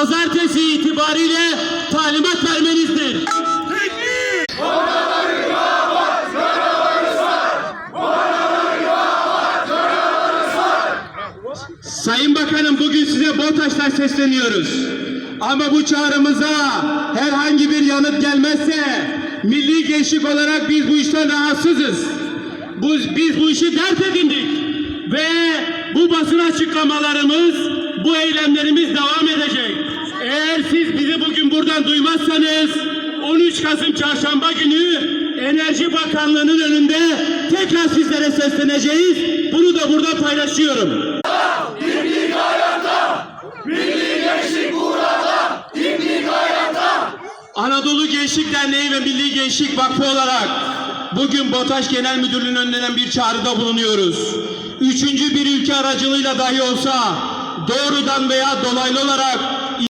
pazartesi itibariyle talimat vermenizdir. Sayın Bakanım bugün size BOTAŞ'tan sesleniyoruz. Ama bu çağrımıza herhangi bir yanıt gelmezse milli gençlik olarak biz bu işten rahatsızız. Bu, biz bu işi dert edindik. Ve bu basın açıklamalarımız, bu eylemlerimiz devam buradan duymazsanız 13 Kasım Çarşamba günü Enerji Bakanlığı'nın önünde tekrar sizlere sesleneceğiz. Bunu da burada paylaşıyorum. Anadolu Gençlik Derneği ve Milli Gençlik Vakfı olarak bugün BOTAŞ Genel Müdürlüğü'nün önünden bir çağrıda bulunuyoruz. Üçüncü bir ülke aracılığıyla dahi olsa doğrudan veya dolaylı olarak